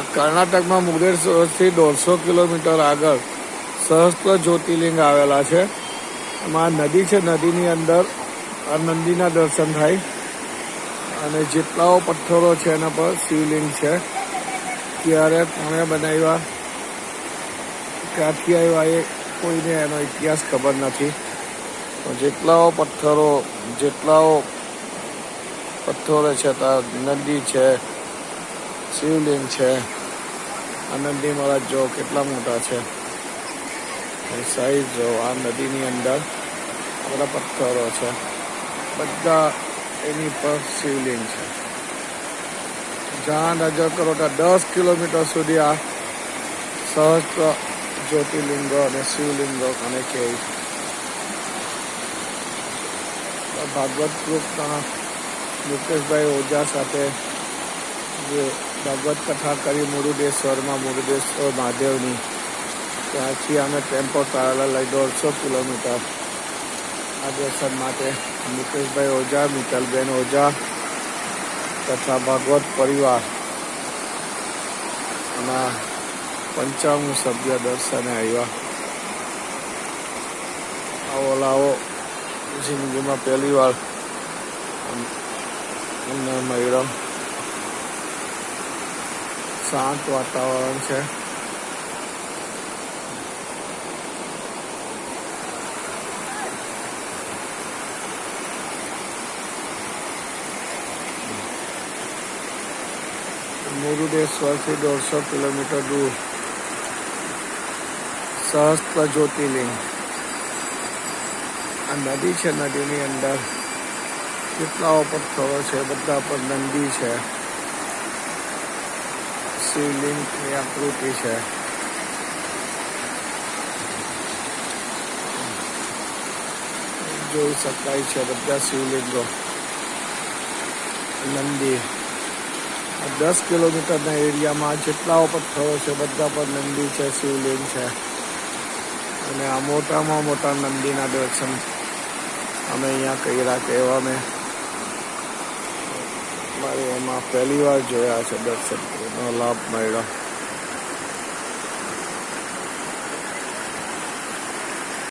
કર્ણાટકમાં મુગેશ્વરથી દોઢસો કિલોમીટર આગળ સહસ્ત્ર જ્યોતિર્લિંગ આવેલા છે. એમાં નદી છે, નદીની અંદર આ નંદીના દર્શન થાય. અને જેટલાઓ પથ્થરો છે એના પર શિવલિંગ છે. ત્યારે કોણે બનાવ્યા. ક્યાંથી આવ્યા એ કોઈને એનો ઇતિહાસ ખબર નથી. જેટલાઓ પથ્થરો જેટલાઓ પથ્થરો છે, ત્યાં નદી છે શિવલિંગ છે? આનંદી મહારાજ જો કેટલા મોટા છે? સાઈઝ જો આ નદીની અંદર બધા પથ્થરો છે. બધા એની પર શિવલિંગ છે. જ્યાં નજર કરો ત્યાં દસ કિલોમીટર સુધી આ સહસ્ત્ર જ્યોતિર્લિંગો અને શિવલિંગો અને કે ભાગવત ગ્રુપના મુકેશભાઈ ઓઝા સાથે જે ભાગવત કથા કરી મુરુદેશ્વરમાં મુરુડેશ્વર મહાદેવની. ત્યાંથી અમે ટેમ્પો ટ્રાવેલર લઈ દોઢસો કિલોમીટર આ દર્શન માટે. મુકેશભાઈ ઓઝા મિત્તલબેન ઓઝા તથા ભાગવત પરિવાર એના પંચાવન સભ્ય દર્શને આવ્યા. આવો લાવો, જિંદગીમાં પહેલી વાર અમને મળ્યો. શાંત વાતાવરણ છે મુરુદેશ્વરથી દોઢસો કિલોમીટર દૂર સહસ્ત્ર જ્યોતિર્લિંગ આ નદી છે નદીની અંદર કેટલાઓ પથ્થરો છે બધા પર નંદી છે શિવલિંગની આકૃતિ છે. જોઈ શકાય છે બધા શિવલિંગો નંદી. દસ કિલોમીટરના એરિયામાં જેટલાઓ પથ્થરો છે બધા પર નંદી છે શિવલિંગ છે. અને આ મોટામાં મોટા નંદીના દર્શન અમે અહીંયા કર્યા કહેવા મેં. મારે એમાં પહેલી વાર જોયા છે દર્શન કરવાનો લાભ મળ્યો.